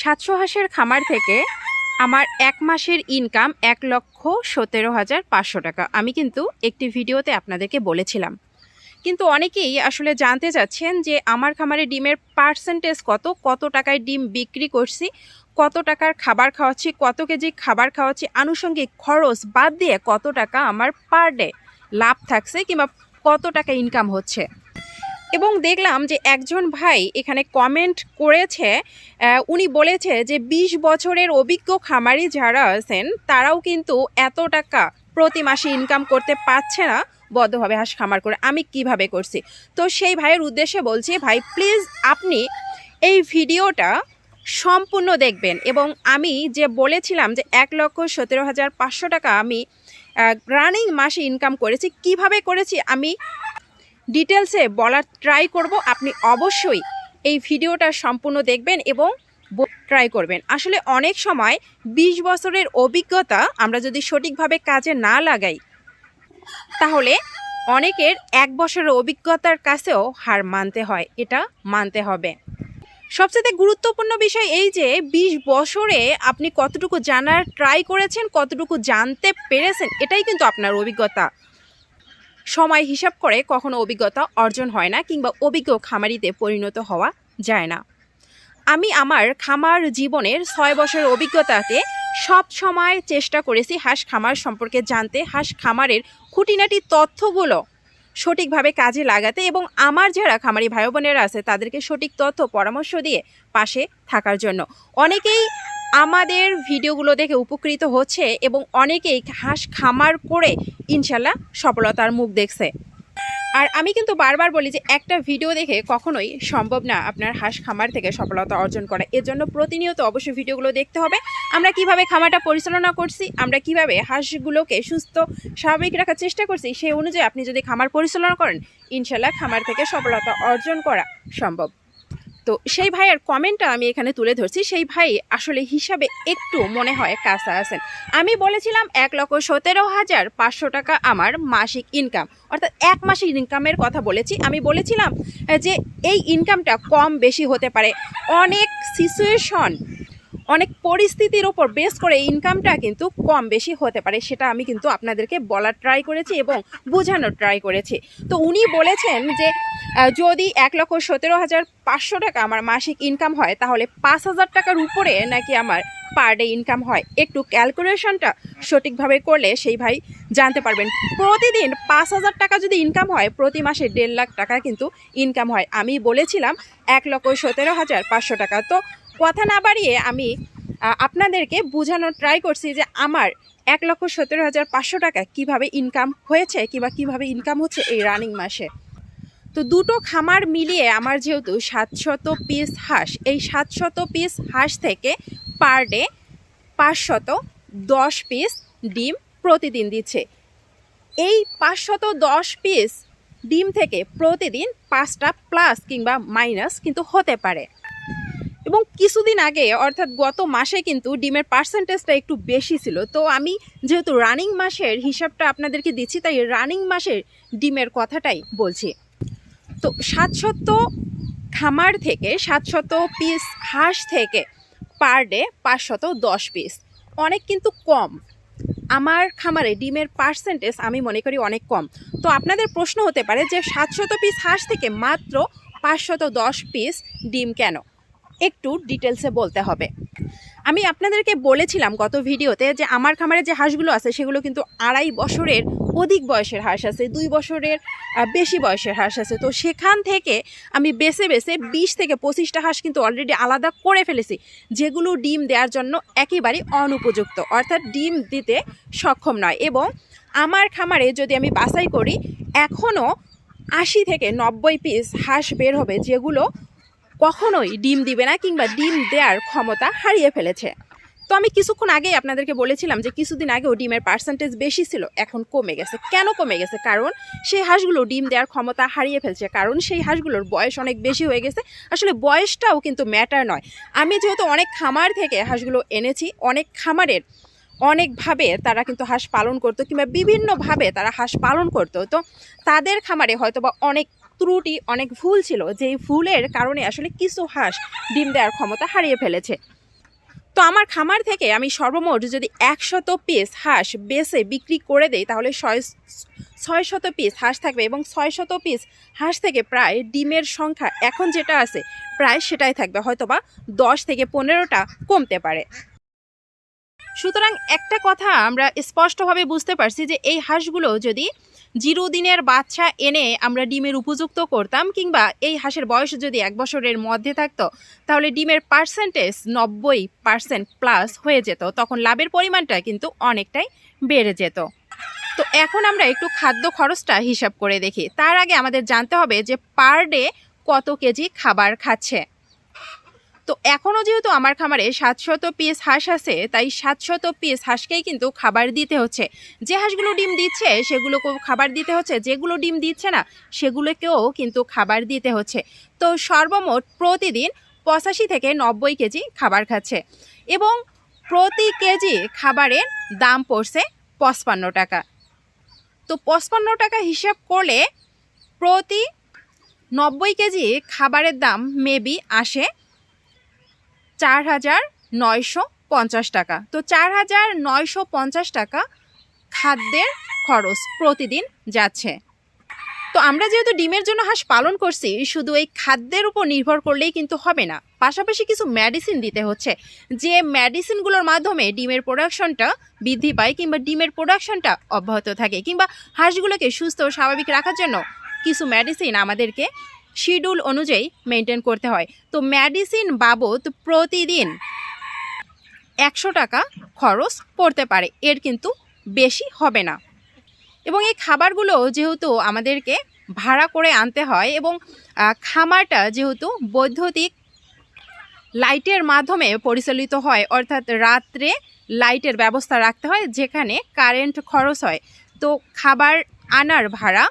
সাতশো হাঁসের খামার থেকে আমার এক মাসের ইনকাম এক লক্ষ সতেরো হাজার পাঁচশো টাকা। আমি কিন্তু একটি ভিডিওতে আপনাদেরকে বলেছিলাম। কিন্তু অনেকেই আসলে জানতে চাচ্ছেন যে আমার খামারে ডিমের পার্সেন্টেজ কত কত টাকায় ডিম বিক্রি করছি, কত টাকার খাবার খাওয়াচ্ছি, কত কেজি খাবার খাওয়াচ্ছি, আনুষঙ্গিক খরচ বাদ দিয়ে কত টাকা আমার পার ডে লাভ থাকছে কিংবা কত টাকা ইনকাম হচ্ছে। এবং দেখলাম যে একজন ভাই এখানে কমেন্ট করেছে উনি বলেছে যে ২০ বছরের অভিজ্ঞ খামারি যারা আছেন, তারাও কিন্তু এত টাকা প্রতি মাসে ইনকাম করতে পারছে না বদ্ধভাবে হাঁস খামার করে। আমি কীভাবে করছি? তো সেই ভাইয়ের উদ্দেশ্যে বলছি, ভাই প্লিজ আপনি এই ভিডিওটা সম্পূর্ণ দেখবেন। এবং আমি যে বলেছিলাম যে এক লক্ষ সতেরো হাজার পাঁচশো টাকা আমি রানিং মাসে ইনকাম করেছি, কীভাবে করেছি আমি ডিটেলসে বলার ট্রাই করব। আপনি অবশ্যই এই ভিডিওটা সম্পূর্ণ দেখবেন এবং ট্রাই করবেন। আসলে অনেক সময় ২০ বছরের অভিজ্ঞতা আমরা যদি সঠিকভাবে কাজে না লাগাই, তাহলে অনেকের এক বছরের অভিজ্ঞতার কাছেও হার মানতে হয়, এটা মানতে হবে। সবচেয়ে গুরুত্বপূর্ণ বিষয় এই যে ২০ বছরে আপনি কতটুকু জানার ট্রাই করেছেন, কতটুকু জানতে পেরেছেন, এটাই কিন্তু আপনার অভিজ্ঞতা। সময় হিসাব করে কখনো অভিজ্ঞতা অর্জন হয় না কিংবা অভিজ্ঞ খামারিতে পরিণত হওয়া যায় না। আমি আমার খামার জীবনের ছয় বছরের অভিজ্ঞতাতে সব সময় চেষ্টা করেছি হাঁস খামার সম্পর্কে জানতে, হাঁস খামারের খুঁটিনাটি তথ্যগুলো সঠিকভাবে কাজে লাগাতে এবং আমার যারা খামারি ভাই বোনেরা আছে তাদেরকে সঠিক তথ্য পরামর্শ দিয়ে পাশে থাকার জন্য। অনেকেই আমাদের ভিডিওগুলো দেখে উপকৃত হচ্ছে এবং অনেকেই হাঁস খামার করে ইনশাল্লাহ সফলতার মুখ দেখছে। আর আমি কিন্তু বারবার বলি যে একটা ভিডিও দেখে কখনোই সম্ভব না আপনার হাঁস খামার থেকে সফলতা অর্জন করা। এর জন্য প্রতিনিয়ত অবশ্যই ভিডিওগুলো দেখতে হবে। আমরা কীভাবে খামারটা পরিচালনা করছি, আমরা কীভাবে হাঁসগুলোকে সুস্থ, স্বাভাবিক রাখার চেষ্টা করছি, সেই অনুযায়ী আপনি যদি খামার পরিচালনা করেন, ইনশাল্লাহ খামার থেকে সফলতা অর্জন করা সম্ভব। তো সেই ভাইয়ের কমেন্টটা আমি এখানে তুলে ধরছি। সেই ভাই আসলে হিসাবে একটু মনে হয় কাঁচা আছেন। আমি বলেছিলাম এক লক্ষ সতেরো হাজার পাঁচশো টাকা আমার মাসিক ইনকাম অর্থাৎ এক মাসিক ইনকামের কথা বলেছি। আমি বলেছিলাম যে এই ইনকামটা কম বেশি হতে পারে। অনেক সিচুয়েশন অনেক পরিস্থিতির ওপর বেস করে ইনকামটা কিন্তু কম বেশি হতে পারে, সেটা আমি কিন্তু আপনাদেরকে বলার ট্রাই করেছি এবং বোঝানোর ট্রাই করেছি। তো উনি বলেছেন যে যদি এক লক্ষ সতেরো হাজার পাঁচশো টাকা আমার মাসিক ইনকাম হয়, তাহলে পাঁচ হাজার টাকার উপরে নাকি আমার পার ডে ইনকাম হয়? একটু ক্যালকুলেশনটা সঠিকভাবে করলে সেই ভাই জানতে পারবেন। প্রতিদিন পাঁচ হাজার টাকা যদি ইনকাম হয়, প্রতি মাসে দেড় লাখ টাকা কিন্তু ইনকাম হয়। আমি বলেছিলাম, এক লক্ষ সতেরো হাজার পাঁচশো টাকা। তো কথা না বাড়িয়ে আমি আপনাদেরকে বোঝানোর ট্রাই করছি যে আমার এক লক্ষ সতেরো হাজার পাঁচশো টাকা কীভাবে ইনকাম হয়েছে কিংবা কীভাবে ইনকাম হচ্ছে এই রানিং মাসে। তো দুটো খামার মিলিয়ে আমার যেহেতু সাতশত পিস হাঁস, এই সাতশত পিস হাঁস থেকে পার ডে পাঁচশত দশ পিস ডিম প্রতিদিন দিচ্ছে। এই পাঁচশত দশ পিস ডিম থেকে প্রতিদিন পাঁচটা প্লাস কিংবা মাইনাস কিন্তু হতে পারে। এবং কিছুদিন আগে, অর্থাৎ গত মাসে কিন্তু ডিমের পার্সেন্টেজটা একটু বেশি ছিল। তো আমি যেহেতু রানিং মাসের হিসাবটা আপনাদেরকে দিচ্ছি, তাই রানিং মাসের ডিমের কথাটাই বলছি। তো সাতশত খামার থেকে, সাতশত পিস হাঁস থেকে পার ডে পাঁচশত দশ পিস অনেক কিন্তু কম। আমার খামারে ডিমের পার্সেন্টেজ আমি মনে করি অনেক কম। তো আপনাদের প্রশ্ন হতে পারে যে সাতশত পিস হাঁস থেকে মাত্র পাঁচশত দশ পিস ডিম কেন? একটু ডিটেলসে বলতে হবে। আমি আপনাদেরকে বলেছিলাম গত ভিডিওতে যে আমার খামারে যে হাঁসগুলো আছে, সেগুলো কিন্তু আড়াই বছরের অধিক বয়সের হাঁস আছে, দুই বছরের বেশি বয়সের হাঁস আছে। তো সেখান থেকে আমি বেছে বেছে বিশ থেকে পঁচিশটা হাঁস কিন্তু অলরেডি আলাদা করে ফেলেছি, যেগুলো ডিম দেওয়ার জন্য একেবারেই অনুপযুক্ত, অর্থাৎ ডিম দিতে সক্ষম নয়। এবং আমার খামারে যদি আমি বাছাই করি এখনও আশি থেকে নব্বই পিস হাঁস বের হবে, যেগুলো কখনোই ডিম দিবে না কিংবা ডিম দেওয়ার ক্ষমতা হারিয়ে ফেলেছে। তো আমি কিছুক্ষণ আগেই আপনাদেরকে বলেছিলাম যে কিছুদিন আগেও ডিমের পার্সেন্টেজ বেশি ছিল, এখন কমে গেছে। কেন কমে গেছে? কারণ সেই হাঁসগুলো ডিম দেওয়ার ক্ষমতা হারিয়ে ফেলছে। কারণ সেই হাঁসগুলোর বয়স অনেক বেশি হয়ে গেছে। আসলে বয়সটাও কিন্তু ম্যাটার নয়। আমি যেহেতু অনেক খামার থেকে হাঁসগুলো এনেছি, অনেক খামারের অনেকভাবে তারা কিন্তু হাঁস পালন করতো কিংবা বিভিন্নভাবে তারা হাঁস পালন করতো। তো তাদের খামারে হয়তো বা অনেক ত্রুটি অনেক ভুল ছিল, যেই ভুলের কারণে আসলে কিছু হাঁস ডিম দেওয়ার ক্ষমতা হারিয়ে ফেলেছে। তো আমার খামার থেকে আমি সর্বমোট যদি একশত পিস হাঁস বেসে বিক্রি করে দেই, তাহলে ছয় শত পিস হাঁস থাকবে এবং ছয় শত পিস হাঁস থেকে প্রায় ডিমের সংখ্যা এখন যেটা আছে, প্রায় সেটাই থাকবে, হয়তোবা দশ থেকে পনেরোটা কমতে পারে। সুতরাং একটা কথা আমরা স্পষ্টভাবে বুঝতে পারছি যে এই হাঁসগুলো যদি জিরো দিনের বাচ্চা এনে আমরা ডিমের উপযুক্ত করতাম কিংবা এই হাঁসের বয়স যদি এক বছরের মধ্যে থাকতো, তাহলে ডিমের পার্সেন্টেজ নব্বই পার্সেন্ট প্লাস হয়ে যেত। তখন লাভের পরিমাণটা কিন্তু অনেকটাই বেড়ে যেত। তো এখন আমরা একটু খাদ্য খরচটা হিসাব করে দেখি। তার আগে আমাদের জানতে হবে যে পার ডে কত কেজি খাবার খাচ্ছে। তো এখনও যেহেতু আমার খামারে সাতশত পিস হাঁস আছে, তাই সাতশত পিস হাঁসকেই কিন্তু খাবার দিতে হচ্ছে। যে হাঁসগুলো ডিম দিচ্ছে, সেগুলোকেও খাবার দিতে হচ্ছে। যেগুলো ডিম দিচ্ছে না, সেগুলোকেও কিন্তু খাবার দিতে হচ্ছে। তো সর্বমোট প্রতিদিন পঁচাশি থেকে নব্বই কেজি খাবার খাচ্ছে। এবং প্রতি কেজি খাবারের দাম পড়ছে পঁচপান্ন টাকা। তো পঁচপান্ন টাকা হিসাব করলে প্রতি নব্বই কেজি খাবারের দাম মেবি আসে চার হাজার নয়শো পঞ্চাশ টাকা। তো চার হাজার নয়শো পঞ্চাশ টাকা খাদ্যের খরচ প্রতিদিন যাচ্ছে। তো আমরা যেহেতু ডিমের জন্য হাঁস পালন করছি, শুধু এই খাদ্যের উপর নির্ভর করলেই কিন্তু হবে না। পাশাপাশি কিছু মেডিসিন দিতে হচ্ছে, যে মেডিসিনগুলোর মাধ্যমে ডিমের প্রোডাকশনটা বৃদ্ধি পায় কিংবা ডিমের প্রোডাকশনটা অব্যাহত থাকে কিংবা হাঁসগুলোকে সুস্থ ও স্বাভাবিক রাখার জন্য কিছু মেডিসিন আমাদেরকে শিডিউল অনুযায়ী মেনটেন করতে হয়। তো মেডিসিন বাবদ প্রতিদিন একশো টাকা খরচ পড়তে পারে। এর কিন্তু বেশি হবে না। এবং এই খাবারগুলো যেহেতু আমাদেরকে ভাড়া করে আনতে হয় এবং খামারটা যেহেতু বৈদ্যুতিক লাইটের মাধ্যমে পরিচালিত হয়, অর্থাৎ রাত্রে লাইটের ব্যবস্থা রাখতে হয়, যেখানে কারেন্ট খরচ হয়। তো খাবার আনার ভাড়া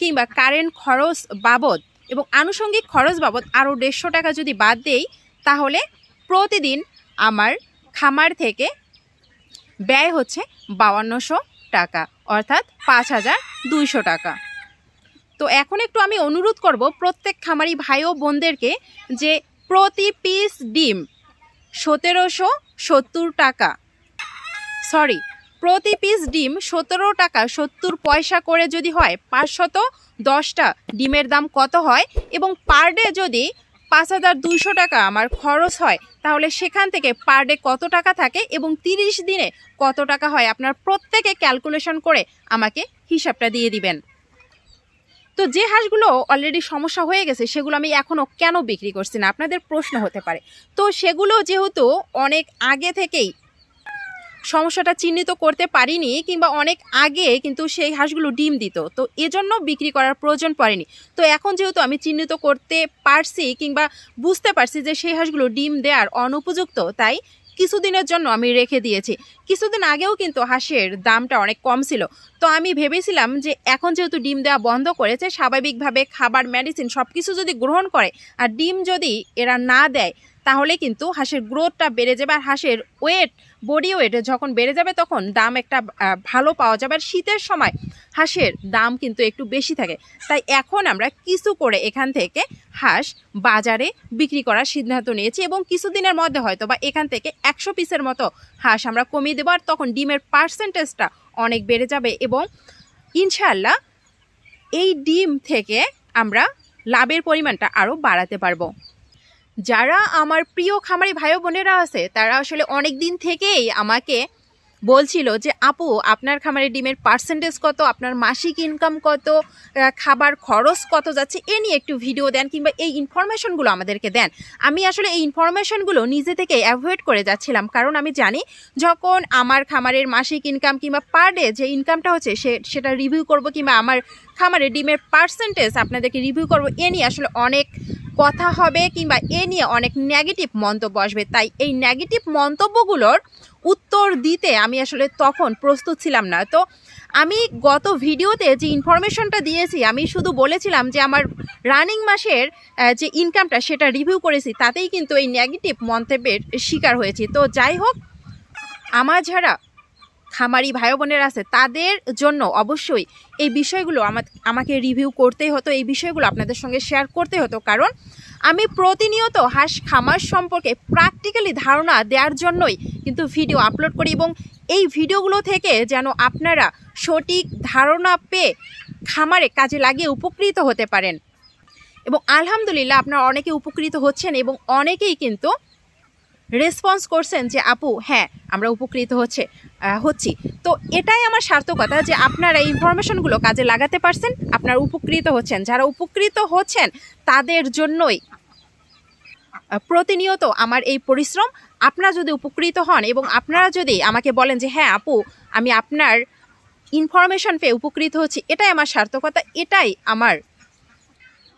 কিংবা কারেন্ট খরচ বাবদ এবং আনুষঙ্গিক খরচ বাবদ আরও দেড়শো টাকা যদি বাদ দেই, তাহলে প্রতিদিন আমার খামার থেকে ব্যয় হচ্ছে বাউান্নশো টাকা, অর্থাৎ পাঁচ হাজার দুইশো টাকা। তো এখন একটু আমি অনুরোধ করব প্রত্যেক খামারি ভাই ও বোনদেরকে যে প্রতি পিস ডিম সতেরোশো সত্তর টাকা, সরি প্রতি পিস ডিম সতেরো টাকা সত্তর পয়সা করে যদি হয়, পাঁচশত দশটা ডিমের দাম কত হয়? এবং পার ডে যদি পাঁচ হাজার দুইশো টাকা আমার খরচ হয়, তাহলে সেখান থেকে পার ডে কত টাকা থাকে এবং তিরিশ দিনে কত টাকা হয়? আপনার প্রত্যেকে ক্যালকুলেশন করে আমাকে হিসাবটা দিয়ে দিবেন। তো যে হাঁসগুলো অলরেডি সমস্যা হয়ে গেছে, সেগুলো আমি এখনও কেন বিক্রি করছি না? আপনাদের প্রশ্ন হতে পারে। তো সেগুলো যেহেতু অনেক আগে থেকেই সমস্যাটা চিহ্নিত করতে পারিনি কিংবা অনেক আগে কিন্তু সেই হাঁসগুলো ডিম দিত। তো এজন্য বিক্রি করার প্রয়োজন পড়েনি। তো এখন যেহেতু আমি চিহ্নিত করতে পারছি কিংবা বুঝতে পারছি যে সেই হাঁসগুলো ডিম দেওয়ার অনুপযুক্ত, তাই কিছুদিনের জন্য আমি রেখে দিয়েছি। কিছুদিন আগেও কিন্তু হাঁসের দামটা অনেক কম ছিল। তো আমি ভেবেছিলাম যে এখন যেহেতু ডিম দেওয়া বন্ধ করেছে, স্বাভাবিকভাবে খাবার মেডিসিন সব কিছু যদি গ্রহণ করে আর ডিম যদি এরা না দেয় তাহলে কিন্তু হাঁসের গ্রোথটা বেড়ে যাবে আর হাঁসের ওয়েট বডি ওয়েট যখন বেড়ে যাবে তখন দাম একটা ভালো পাওয়া যাবে। আর শীতের সময় হাঁসের দাম কিন্তু একটু বেশি থাকে। তাই এখন আমরা কিছু করে এখান থেকে হাঁস বাজারে বিক্রি করার সিদ্ধান্ত নিয়েছি এবং কিছুদিনের মধ্যে হয়তো বা এখান থেকে একশো পিসের মতো হাঁস আমরা কমিয়ে দেবো আর তখন ডিমের পার্সেন্টেজটা অনেক বেড়ে যাবে এবং ইনশাল্লাহ এই ডিম থেকে আমরা লাভের পরিমাণটা আরও বাড়াতে পারব। যারা আমার প্রিয় খামারি ভাই বোনেরা আছে, তারা আসলে অনেক দিন থেকেই আমাকে বলছিল যে, আপু, আপনার খামারে ডিমের পার্সেন্টেজ কত? আপনার মাসিক ইনকাম কত? খাবার খরচ কত যাচ্ছে? এ নিয়ে একটু ভিডিও দেন কিংবা এই ইনফরমেশনগুলো আমাদেরকে দেন। আমি আসলে এই ইনফরমেশনগুলো নিজে থেকে অ্যাভয়েড করে যাচ্ছিলাম। কারণ আমি জানি, যখন আমার খামারের মাসিক ইনকাম কিংবা পার ডে যে ইনকামটা হচ্ছে, সে, সেটা রিভিউ করব কিংবা আমার খামারে ডিমের পার্সেন্টেজ আপনাদেরকে রিভিউ করব, এ নিয়ে আসলে অনেক কথা হবে কিংবা এ নিয়ে অনেক নেগেটিভ মন্তব্য আসবে। তাই এই নেগেটিভ মন্তব্যগুলোর উত্তর দিতে আমি আসলে তখন প্রস্তুত ছিলাম না। তো আমি গত ভিডিওতে যে ইনফরমেশনটা দিয়েছি, আমি শুধু বলেছিলাম যে আমার রানিং মাসের যে ইনকামটা সেটা রিভিউ করেছি, তাতেই কিন্তু এই নেগেটিভ মন্তব্যের শিকার হয়েছি। তো যাই হোক, আমার যারা খামারি ভাই বোনের আছে, তাদের জন্য অবশ্যই এই বিষয়গুলো আমা- আমাকে রিভিউ করতেই হতো, এই বিষয়গুলো আপনাদের সঙ্গে শেয়ার করতে হতো। কারণ আমি প্রতিনিয়ত হাঁস খামার সম্পর্কে প্র্যাকটিক্যালি ধারণা দেওয়ার জন্যই কিন্তু ভিডিও আপলোড করি এবং এই ভিডিওগুলো থেকে যেন আপনারা সঠিক ধারণা পেয়ে খামারে কাজে লাগিয়ে উপকৃত হতে পারেন। এবং আলহামদুলিল্লাহ আপনারা অনেকে উপকৃত হচ্ছেন এবং অনেকেই কিন্তু রেসপন্স করছেন যে, আপু হ্যাঁ আমরা উপকৃত হচ্ছে হচ্ছি। তো এটাই আমার সার্থকতা যে, আপনারা এই ইনফরমেশনগুলো কাজে লাগাতে পারছেন, আপনারা উপকৃত হচ্ছেন। যারা উপকৃত হচ্ছেন, তাদের জন্যই প্রতিনিয়ত আমার এই পরিশ্রম। আপনারা যদি উপকৃত হন এবং আপনারা যদি আমাকে বলেন যে হ্যাঁ আপু, আমি আপনার ইনফরমেশন পেয়ে উপকৃত হচ্ছি, এটাই আমার সার্থকতা, এটাই আমার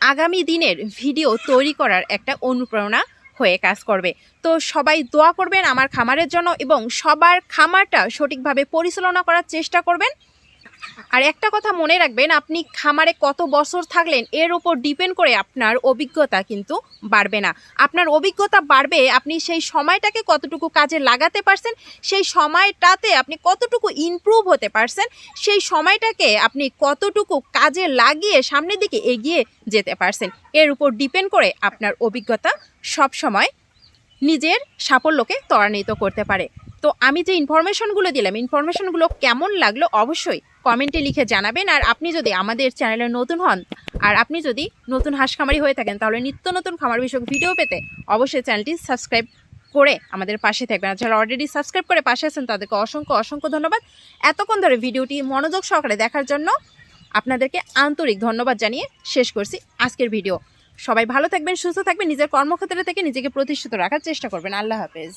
আগামী দিনের ভিডিও তৈরি করার একটা অনুপ্রেরণা। হয়ে কাজ করবে। তো সবাই দোয়া করবেন আমার খামারের জন্য এবং সবার খামারটা সঠিকভাবে পরিচালনা করার চেষ্টা করবেন। আর একটা কথা মনে রাখবেন, আপনি খামারে কত বছর থাকলেন, এর উপর ডিপেন্ড করে আপনার অভিজ্ঞতা কিন্তু বাড়বে না। আপনার অভিজ্ঞতা বাড়বে, আপনি সেই সময়টাকে কতটুকু কাজে লাগাতে পারছেন, সেই সময়টাতে আপনি কতটুকু ইমপ্রুভ হতে পারছেন, সেই সময়টাকে আপনি কতটুকু কাজে লাগিয়ে সামনের দিকে এগিয়ে যেতে পারছেন, এর উপর ডিপেন্ড করে আপনার অভিজ্ঞতা সব সময় নিজের সাফল্যকে ত্বরান্বিত করতে পারে। তো আমি যে ইনফরমেশনগুলো দিলাম ইনফরমেশনগুলো কেমন লাগল অবশ্যই কমেন্টে লিখে জানাবেন। আর আপনি যদি আমাদের চ্যানেলে নতুন হন, আর আপনি যদি নতুন হাঁস খামারি হয়ে থাকেন, তাহলে নিত্য নতুন খামার বিষয়ক ভিডিও পেতে অবশ্যই চ্যানেলটি সাবস্ক্রাইব করে আমাদের পাশে থাকবেন। যারা অলরেডি সাবস্ক্রাইব করে পাশে আছেন, তাদেরকে অসংখ্য অসংখ্য ধন্যবাদ। এতক্ষণ ধরে ভিডিওটি মনোযোগ সহকারে দেখার জন্য আপনাদেরকে আন্তরিক ধন্যবাদ জানিয়ে শেষ করছি আজকের ভিডিও। সবাই ভালো থাকবেন, সুস্থ থাকবেন, নিজের কর্মক্ষেত্রে থেকে নিজেকে প্রতিষ্ঠিত রাখার চেষ্টা করবেন। আল্লাহ হাফেজ।